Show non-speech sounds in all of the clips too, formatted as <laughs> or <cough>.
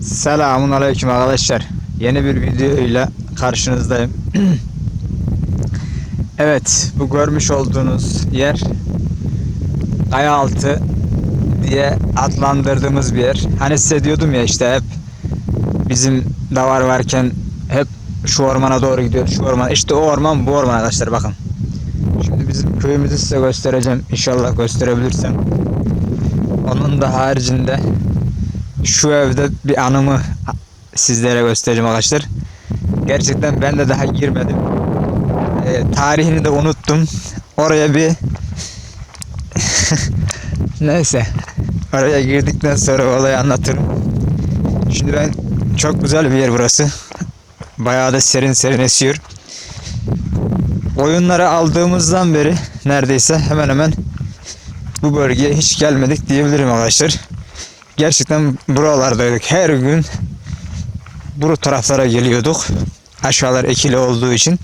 Selamun aleyküm arkadaşlar. Yeni bir video ile karşınızdayım. <clears throat> evet, bu görmüş olduğunuz yer Kayaaltı diye adlandırdığımız bir yer. Hani size diyordum ya işte hep bizim davar varken hep şu ormana doğru gidiyor. Şu orman. İşte o orman bu orman arkadaşlar bakın. Şimdi bizim köyümüzü size göstereceğim. İnşallah gösterebilirsem. Onun da haricinde şu evde bir anımı sizlere göstereceğim arkadaşlar. Gerçekten ben de daha girmedim. Ee, tarihini de unuttum. Oraya bir <laughs> neyse oraya girdikten sonra olayı anlatırım. Şimdi ben çok güzel bir yer burası. Bayağı da serin serin esiyor. Oyunları aldığımızdan beri neredeyse hemen hemen bu bölgeye hiç gelmedik diyebilirim arkadaşlar. Gerçekten buralardaydık. Her gün bu taraflara geliyorduk. Aşağılar ekili olduğu için.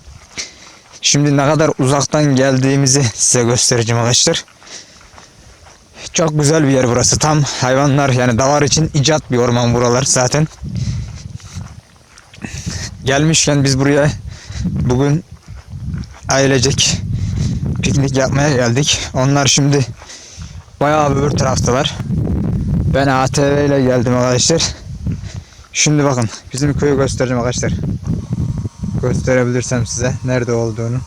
Şimdi ne kadar uzaktan geldiğimizi size göstereceğim arkadaşlar. Çok güzel bir yer burası. Tam hayvanlar yani davar için icat bir orman buralar zaten. Gelmişken biz buraya bugün ailecek piknik yapmaya geldik. Onlar şimdi bayağı öbür taraftalar. Ben ATV ile geldim arkadaşlar. Şimdi bakın bizim köyü göstereceğim arkadaşlar. Gösterebilirsem size nerede olduğunu.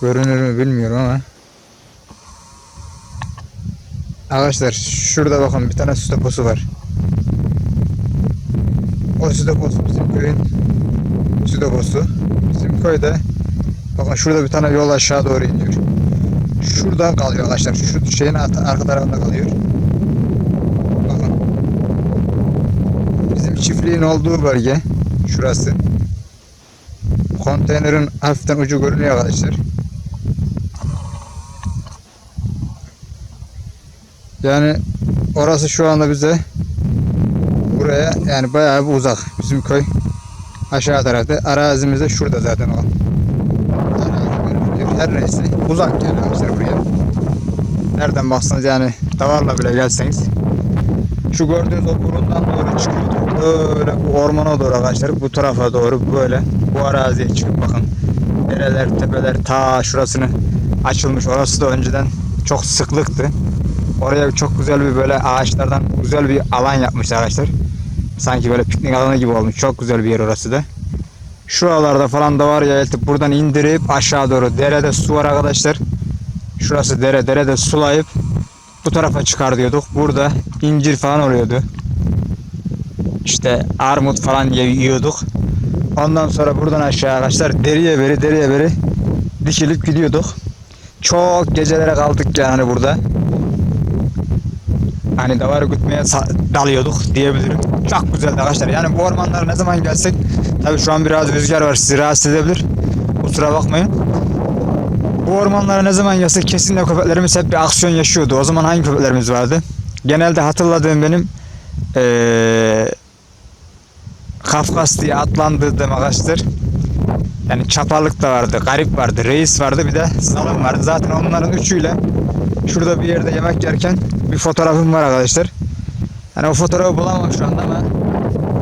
Görünür mü bilmiyorum ama. Arkadaşlar şurada bakın bir tane su deposu var. O su deposu bizim köyün su deposu. Bizim köyde bakın şurada bir tane yol aşağı doğru iniyor. Şuradan kalıyor arkadaşlar. Şu şeyin arka tarafında kalıyor. Bakın. Bizim çiftliğin olduğu bölge şurası. Konteynerin hafiften ucu görünüyor arkadaşlar. Yani orası şu anda bize buraya yani bayağı bir uzak. Bizim köy aşağı tarafta. Arazimiz de şurada zaten o. Her neyse uzak yani arkadaşlar buraya. Nereden baksanız yani davarla bile gelseniz şu gördüğünüz o burundan doğru çıkıyordu. Böyle bu ormana doğru arkadaşlar bu tarafa doğru böyle bu araziye çıkıp bakın dereler tepeler ta şurasını açılmış. Orası da önceden çok sıklıktı. Oraya çok güzel bir böyle ağaçlardan güzel bir alan yapmışlar arkadaşlar. Sanki böyle piknik alanı gibi olmuş. Çok güzel bir yer orası da. Şuralarda falan da var ya eltip buradan indirip aşağı doğru derede su var arkadaşlar. Şurası dere derede sulayıp bu tarafa çıkar diyorduk. Burada incir falan oluyordu. İşte armut falan yiyorduk. Ondan sonra buradan aşağı arkadaşlar deriye beri deriye beri dikilip gidiyorduk. Çok gecelere kaldık yani burada. Hani davar gütmeye dalıyorduk diyebilirim. Çok güzeldi arkadaşlar. Yani bu ormanlara ne zaman gelsek tabii şu an biraz rüzgar var sizi rahatsız edebilir. Kusura bakmayın. Bu ormanlara ne zaman gelsek kesinlikle köpeklerimiz hep bir aksiyon yaşıyordu. O zaman hangi köpeklerimiz vardı? Genelde hatırladığım benim eee Kafkas diye adlandırdığım arkadaşlar. Yani çapalık da vardı, garip vardı, reis vardı bir de salım vardı. Zaten onların üçüyle şurada bir yerde yemek yerken bir fotoğrafım var arkadaşlar. Yani o fotoğrafı bulamam şu anda ama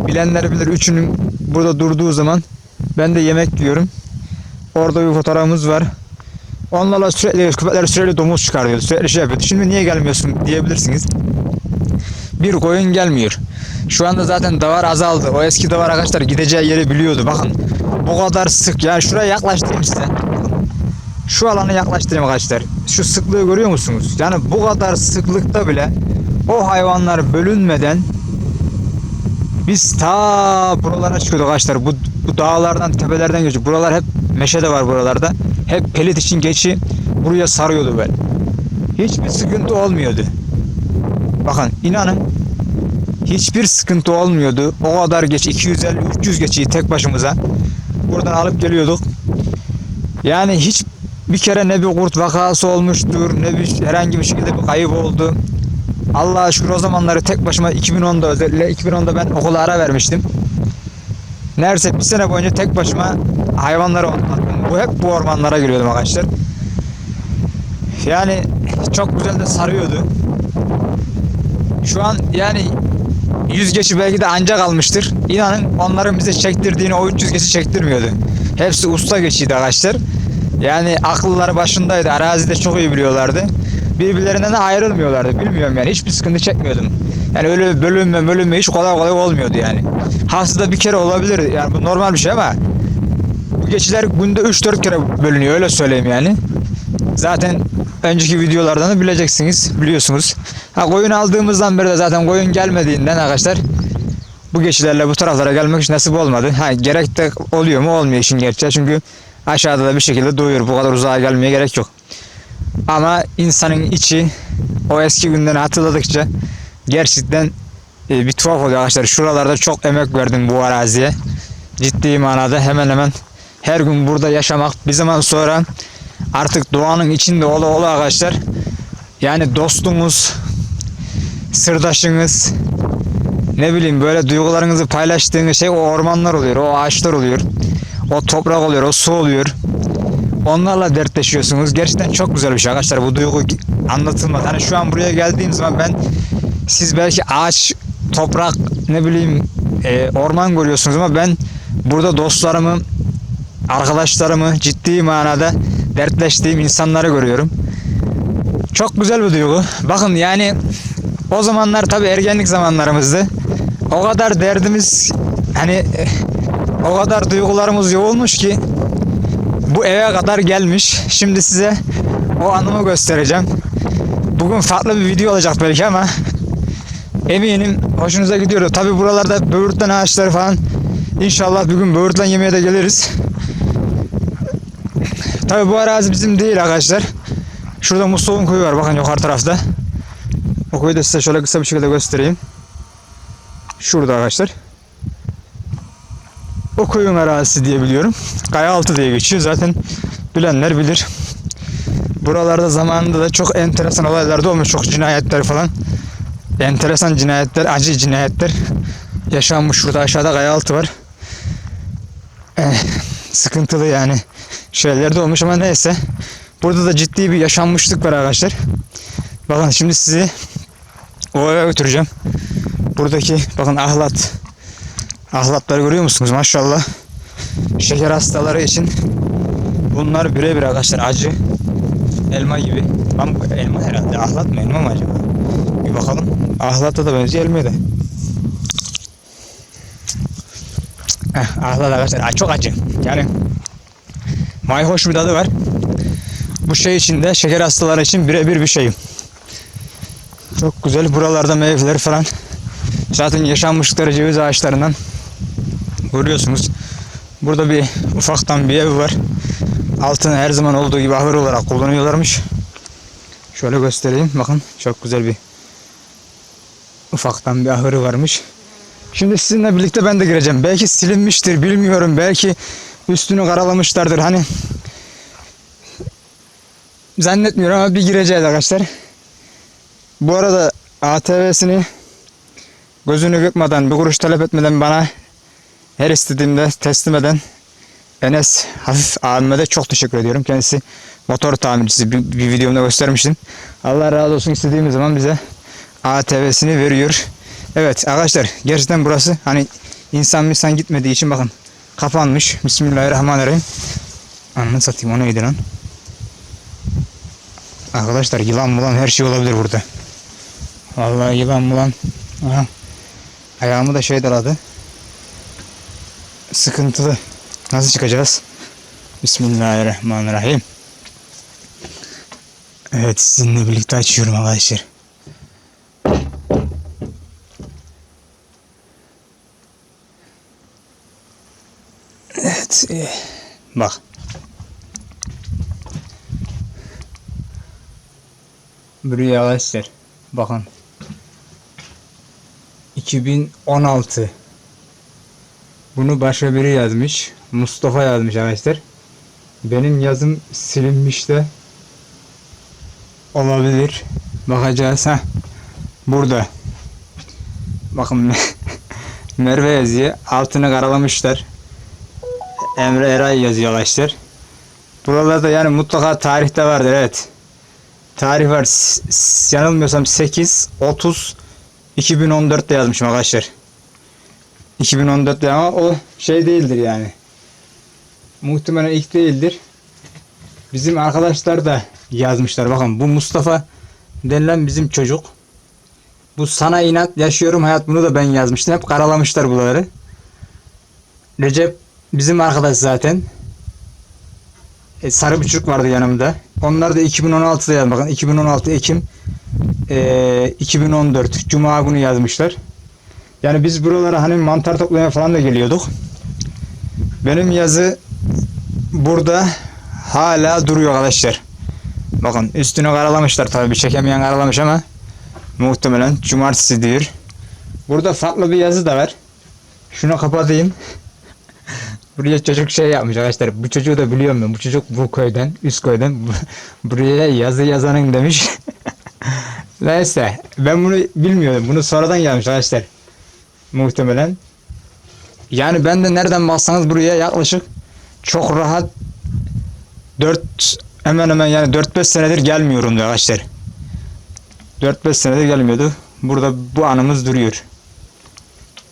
bilenler bilir üçünün burada durduğu zaman ben de yemek yiyorum. Orada bir fotoğrafımız var. Onlarla sürekli köpekler sürekli domuz çıkarıyordu. Sürekli şey yapıyordu. Şimdi niye gelmiyorsun diyebilirsiniz. Bir koyun gelmiyor. Şu anda zaten davar azaldı. O eski davar arkadaşlar gideceği yeri biliyordu. Bakın bu kadar sık. Yani şuraya yaklaştırayım size. Şu alanı yaklaştırayım arkadaşlar. Şu sıklığı görüyor musunuz? Yani bu kadar sıklıkta bile o hayvanlar bölünmeden biz ta buralara çıkıyorduk arkadaşlar. Bu, bu dağlardan, tepelerden geçiyor. Buralar hep meşe de var buralarda. Hep pelit için geçi buraya sarıyordu böyle. Hiçbir sıkıntı olmuyordu. Bakın inanın hiçbir sıkıntı olmuyordu. O kadar geç 250-300 geçiyi tek başımıza buradan alıp geliyorduk. Yani hiç bir kere ne bir kurt vakası olmuştur ne bir herhangi bir şekilde bir kayıp oldu. Allah'a şükür o zamanları tek başıma 2010'da özellikle 2010'da ben okula ara vermiştim. Neredeyse bir sene boyunca tek başıma hayvanları. Bu hep bu ormanlara giriyordum arkadaşlar. Yani çok güzel de sarıyordu. Şu an yani 100 geçi belki de ancak almıştır. İnanın onların bize çektirdiğini o 300 geçi çektirmiyordu. Hepsi usta geçiydi arkadaşlar. Yani akılları başındaydı. Arazide çok iyi biliyorlardı. Birbirlerinden de ayrılmıyorlardı. Bilmiyorum yani. Hiçbir sıkıntı çekmiyordum. Yani öyle bölünme bölünme hiç kolay kolay olmuyordu yani. Haftada bir kere olabilir. Yani bu normal bir şey ama bu geçiler günde 3-4 kere bölünüyor öyle söyleyeyim yani. Zaten önceki videolardan da bileceksiniz, biliyorsunuz. Ha koyun aldığımızdan beri de zaten koyun gelmediğinden arkadaşlar bu geçilerle bu taraflara gelmek hiç nasip olmadı. Ha gerek de oluyor mu olmuyor işin gerçeği çünkü aşağıda da bir şekilde doyuyor. Bu kadar uzağa gelmeye gerek yok. Ama insanın içi o eski günleri hatırladıkça gerçekten e, bir tuhaf oluyor arkadaşlar. Şuralarda çok emek verdim bu araziye. Ciddi manada hemen hemen her gün burada yaşamak bir zaman sonra artık doğanın içinde ola ola arkadaşlar. Yani dostumuz, sırdaşınız, ne bileyim böyle duygularınızı paylaştığınız şey o ormanlar oluyor, o ağaçlar oluyor, o toprak oluyor, o su oluyor. Onlarla dertleşiyorsunuz. Gerçekten çok güzel bir şey arkadaşlar. Bu duygu anlatılmaz. Hani şu an buraya geldiğim zaman ben siz belki ağaç, toprak, ne bileyim e, orman görüyorsunuz ama ben burada dostlarımı, arkadaşlarımı ciddi manada dertleştiğim insanları görüyorum. Çok güzel bir duygu. Bakın yani o zamanlar tabii ergenlik zamanlarımızdı. O kadar derdimiz hani o kadar duygularımız yoğunmuş ki bu eve kadar gelmiş. Şimdi size o anımı göstereceğim. Bugün farklı bir video olacak belki ama eminim hoşunuza gidiyor. Tabii buralarda böğürtlen ağaçları falan İnşallah bir gün böğürtlen yemeye de geliriz. Tabii bu arazi bizim değil arkadaşlar. Şurada Mustafa'nın koyu var bakın yukarı tarafta. O koyu da size şöyle kısa bir şekilde göstereyim. Şurada arkadaşlar. O koyun arazisi diye biliyorum. Kayaaltı diye geçiyor. Zaten bilenler bilir. Buralarda zamanında da çok enteresan olaylar da olmuş. Çok cinayetler falan. Enteresan cinayetler, acı cinayetler yaşanmış. Şurada aşağıda kayaaltı var. Eh, sıkıntılı yani şeyler de olmuş ama neyse. Burada da ciddi bir yaşanmışlık var arkadaşlar. Bakın şimdi sizi o eve götüreceğim. Buradaki bakın ahlat. Ahlatları görüyor musunuz? Maşallah. Şeker hastaları için bunlar birebir arkadaşlar acı. Elma gibi. Lan bu elma herhalde. Ahlat mı elma mı acaba? Bir bakalım. Ahlata da benziyor elmaya da. Heh, ahlat arkadaşlar. Çok acı. Yani mayhoş bir tadı var. Bu şey için de şeker hastaları için birebir bir şeyim. Çok güzel. Buralarda meyveler falan. Zaten yaşanmışlıkları ceviz ağaçlarından görüyorsunuz. Burada bir ufaktan bir ev var. Altını her zaman olduğu gibi ahır olarak kullanıyorlarmış. Şöyle göstereyim. Bakın çok güzel bir ufaktan bir ahırı varmış. Şimdi sizinle birlikte ben de gireceğim. Belki silinmiştir bilmiyorum. Belki üstünü karalamışlardır. Hani zannetmiyorum ama bir gireceğiz arkadaşlar. Bu arada ATV'sini gözünü kırpmadan, bir kuruş talep etmeden bana her istediğimde teslim eden Enes Hafif abime de çok teşekkür ediyorum. Kendisi motor tamircisi. Bir, bir videomda göstermiştim. Allah razı olsun istediğimiz zaman bize ATV'sini veriyor. Evet arkadaşlar gerçekten burası hani insan insan gitmediği için bakın kapanmış. Bismillahirrahmanirrahim. Anını satayım o neydi lan? Arkadaşlar yılan bulan her şey olabilir burada. Vallahi yılan bulan. Aha. Ayağımı da şey daladı. Sıkıntılı. Nasıl çıkacağız? Bismillahirrahmanirrahim. Evet sizinle birlikte açıyorum arkadaşlar. Evet. Bak. Buraya arkadaşlar. Bakın. 2016 bunu başka biri yazmış. Mustafa yazmış arkadaşlar. Benim yazım silinmiş de olabilir. Bakacağız. ha. Burada. Bakın <laughs> Merve yazıyor. Altını karalamışlar. Emre Eray yazıyor arkadaşlar. Buralarda yani mutlaka tarihte vardır evet. Tarih var. Yanılmıyorsam 8 30 2014'te yazmışım arkadaşlar. 2014'te ama o şey değildir yani. Muhtemelen ilk değildir. Bizim arkadaşlar da yazmışlar. Bakın bu Mustafa denilen bizim çocuk. Bu sana inat yaşıyorum hayat bunu da ben yazmıştım. Hep karalamışlar buraları. Recep bizim arkadaş zaten. E, sarı buçuk vardı yanımda. Onlar da 2016'da yazmış. Bakın 2016 Ekim e, 2014 Cuma günü yazmışlar. Yani biz buralara hani mantar toplamaya falan da geliyorduk. Benim yazı burada hala duruyor arkadaşlar. Bakın üstünü karalamışlar tabii bir çekemeyen karalamış ama muhtemelen cumartesi diyor. Burada farklı bir yazı da var. Şunu kapatayım. Buraya çocuk şey yapmış arkadaşlar. Bu çocuğu da biliyorum ben. Bu çocuk bu köyden, üst köyden. <laughs> Buraya yazı yazanın demiş. <laughs> Neyse. Ben bunu bilmiyordum. Bunu sonradan gelmiş arkadaşlar. Muhtemelen. Yani ben de nereden baksanız buraya yaklaşık çok rahat 4 hemen hemen yani 4-5 senedir gelmiyorum arkadaşlar. 4-5 senedir gelmiyordu. Burada bu anımız duruyor.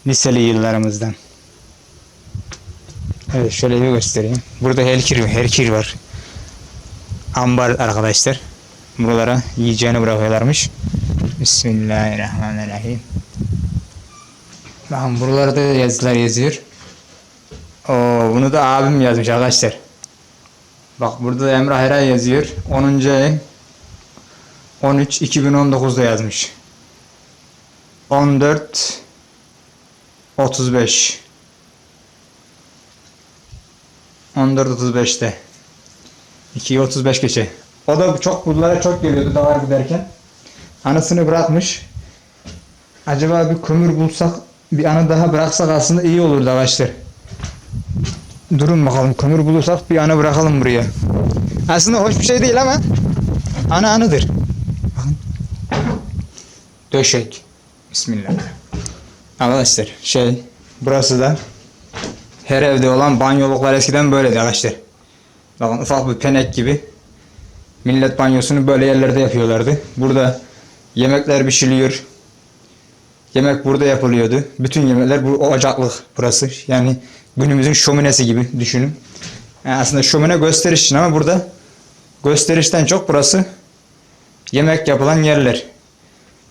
Liseli yıllarımızdan. Evet şöyle bir göstereyim. Burada herkir, herkir var. Ambar arkadaşlar. Buralara yiyeceğini bırakıyorlarmış. Bismillahirrahmanirrahim. Bakın buralarda da yazılar yazıyor. Oo, bunu da abim yazmış arkadaşlar. Bak burada da Emrah Eray yazıyor. 10. ay 13 2019'da yazmış. 14 35 14 35'te 2 35 geçe. O da çok buralara çok geliyordu davar giderken. Anısını bırakmış. Acaba bir kömür bulsak bir anı daha bıraksak aslında iyi olurdu arkadaşlar. Durun bakalım kömür bulursak bir anı bırakalım buraya. Aslında hoş bir şey değil ama anı anıdır. Döşek. Bismillah. Arkadaşlar şey burası da her evde olan banyoluklar eskiden böyleydi arkadaşlar. Bakın ufak bir penek gibi. Millet banyosunu böyle yerlerde yapıyorlardı. Burada yemekler pişiriliyor. Yemek burada yapılıyordu. Bütün yemekler bu ocaklık burası. Yani günümüzün şöminesi gibi düşünün. Yani aslında şömine gösteriş için ama burada gösterişten çok burası yemek yapılan yerler.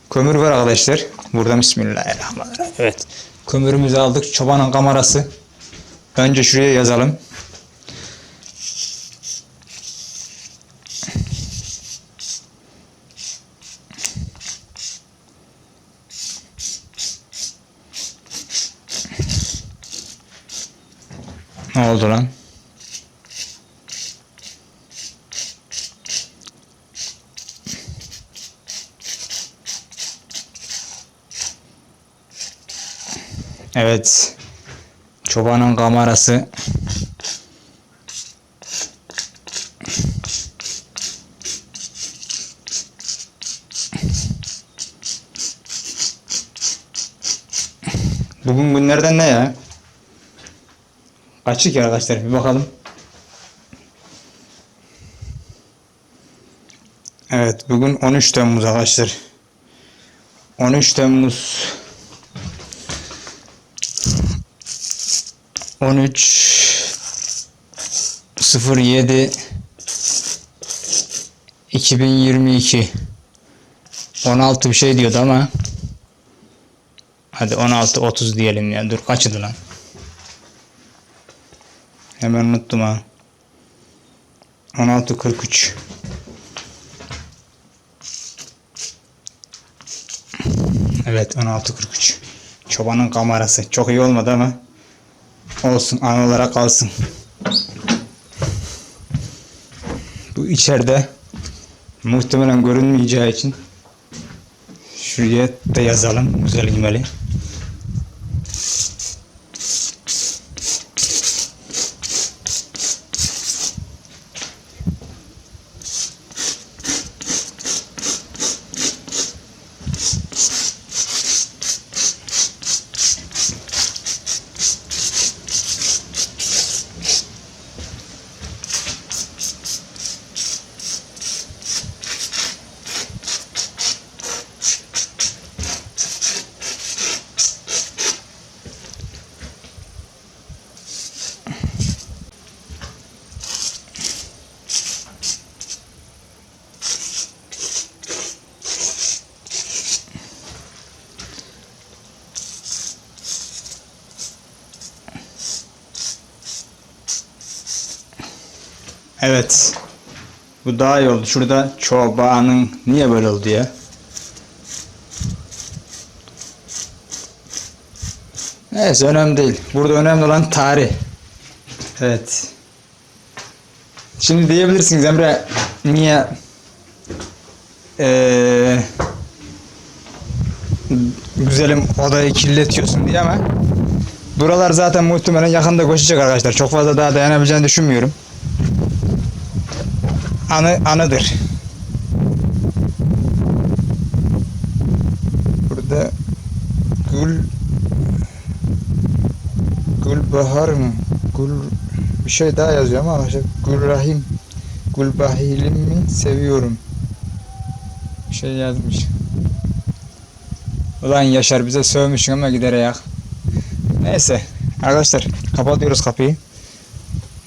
Kömür var arkadaşlar. Burada Bismillahirrahmanirrahim. Evet. Kömürümüzü aldık. Çobanın kamerası. Önce şuraya yazalım. Ne oldu lan? Evet. Çobanın kamerası. Bugün günlerden ne ya? Kaçık ya arkadaşlar bir bakalım. Evet bugün 13 Temmuz arkadaşlar. 13 Temmuz 13 07 2022 16 bir şey diyordu ama. Hadi 16 30 diyelim ya. Dur kaçıdı lan? Hemen unuttum ha. 16 43 Evet 16 43 çobanın kamerası. Çok iyi olmadı ama olsun an olarak kalsın. Bu içeride muhtemelen görünmeyeceği için şuraya da yazalım güzel gimeli. Evet. Bu daha iyi oldu. Şurada çobanın niye böyle oldu ya? Neyse önemli değil. Burada önemli olan tarih. Evet. Şimdi diyebilirsiniz Emre niye eee güzelim odayı kirletiyorsun diye ama buralar zaten muhtemelen yakında koşacak arkadaşlar. Çok fazla daha dayanabileceğini düşünmüyorum. Anı anıdır. Burada gül Gülbahar mı? Gül bir şey daha yazıyor ama işte Gülrahim Gülbahilimi seviyorum. Bir şey yazmış. Ulan Yaşar bize sövmüşsün ama gider ayak. Neyse arkadaşlar kapatıyoruz kapıyı.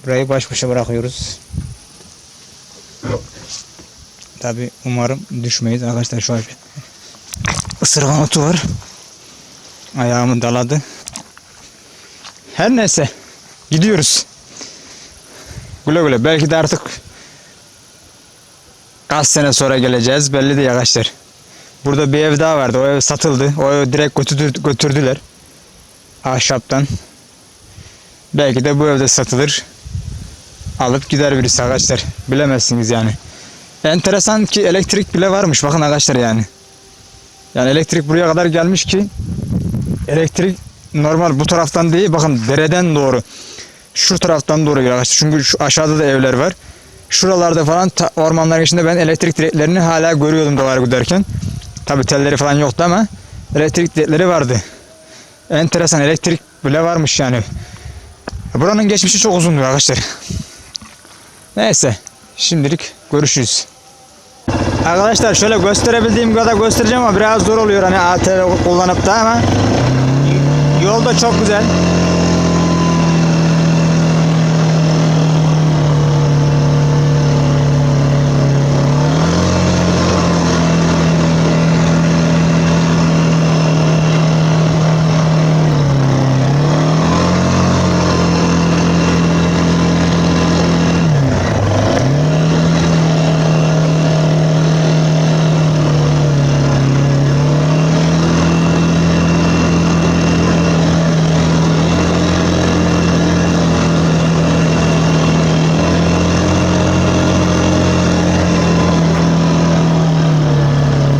Burayı baş başa bırakıyoruz. Tabi umarım düşmeyiz arkadaşlar şu an ısırgan otu var. Ayağımı daladı. Her neyse gidiyoruz. Güle güle belki de artık kaç sene sonra geleceğiz belli değil arkadaşlar. Burada bir ev daha vardı o ev satıldı. O evi direkt götürdü, götürdüler. Ahşaptan. Belki de bu evde satılır. Alıp gider birisi arkadaşlar. Bilemezsiniz yani. Enteresan ki elektrik bile varmış bakın arkadaşlar yani. Yani elektrik buraya kadar gelmiş ki elektrik normal bu taraftan değil bakın dereden doğru şu taraftan doğru geliyor arkadaşlar. Çünkü şu aşağıda da evler var. Şuralarda falan ta- ormanların içinde ben elektrik direklerini hala görüyordum dolar giderken. Tabi telleri falan yoktu ama elektrik direkleri vardı. Enteresan elektrik bile varmış yani. Buranın geçmişi çok uzundur arkadaşlar. Neyse şimdilik görüşürüz. Arkadaşlar şöyle gösterebildiğim kadar göstereceğim ama biraz zor oluyor hani ATV kullanıp da ama yol da çok güzel.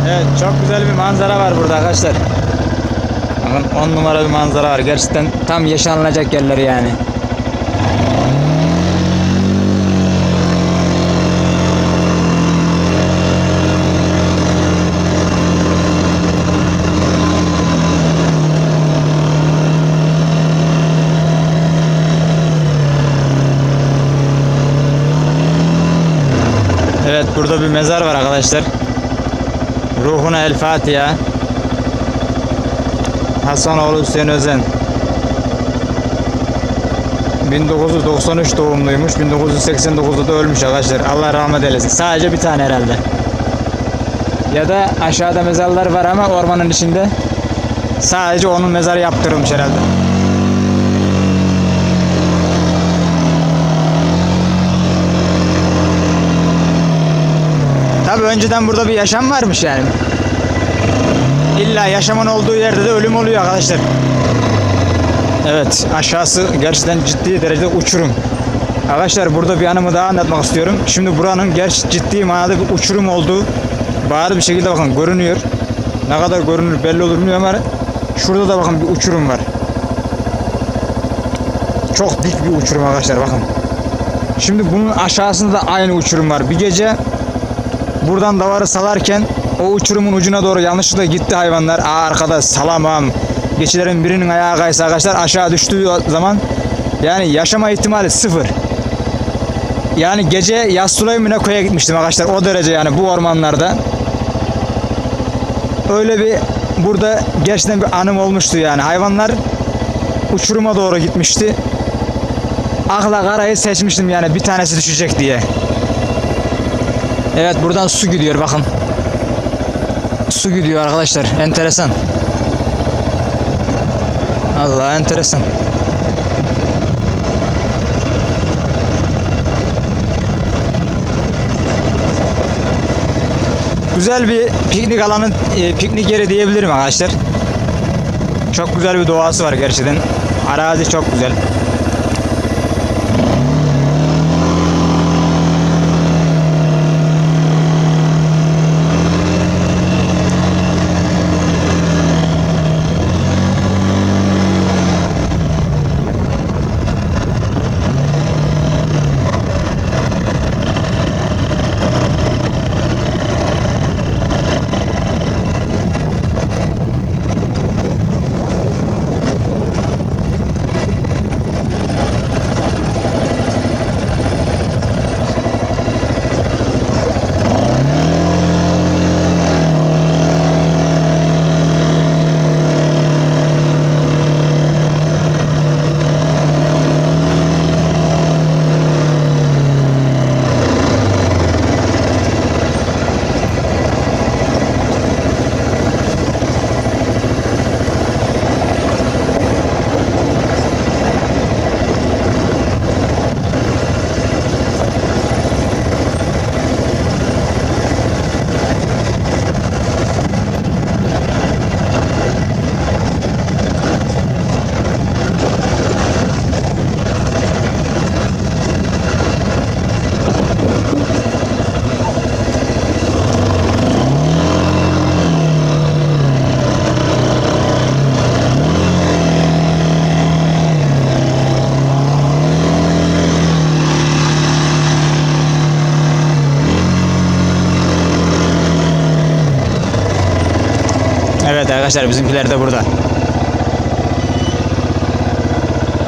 Evet çok güzel bir manzara var burada arkadaşlar. Bakın 10 numara bir manzara var. Gerçekten tam yaşanılacak yerler yani. Evet burada bir mezar var arkadaşlar. Ruhuna El Fatiha. Hasanoğlu Hüseyin Özen. 1993 doğumluymuş. 1989'da da ölmüş arkadaşlar. Allah rahmet eylesin. Sadece bir tane herhalde. Ya da aşağıda mezarlar var ama ormanın içinde sadece onun mezarı yaptırılmış herhalde. Tabii önceden burada bir yaşam varmış yani. İlla yaşamın olduğu yerde de ölüm oluyor arkadaşlar. Evet aşağısı gerçekten ciddi derecede uçurum. Arkadaşlar burada bir anımı daha anlatmak istiyorum. Şimdi buranın gerçi ciddi manada bir uçurum olduğu bariz bir şekilde bakın görünüyor. Ne kadar görünür belli olur bilmiyorum ama şurada da bakın bir uçurum var. Çok dik bir uçurum arkadaşlar bakın. Şimdi bunun aşağısında da aynı uçurum var. Bir gece buradan davarı salarken o uçurumun ucuna doğru yanlışlıkla gitti hayvanlar. Aa arkada salamam. Geçilerin birinin ayağı kaysa arkadaşlar aşağı düştüğü zaman yani yaşama ihtimali sıfır. Yani gece Yassulay Müneko'ya gitmiştim arkadaşlar o derece yani bu ormanlarda. Öyle bir burada gerçekten bir anım olmuştu yani. Hayvanlar uçuruma doğru gitmişti. Akla karayı seçmiştim yani bir tanesi düşecek diye. Evet buradan su gidiyor bakın. Su gidiyor arkadaşlar. Enteresan. Allah enteresan. Güzel bir piknik alanı, e, piknik yeri diyebilirim arkadaşlar. Çok güzel bir doğası var gerçekten. Arazi çok güzel. Arkadaşlar bizimkiler de burada.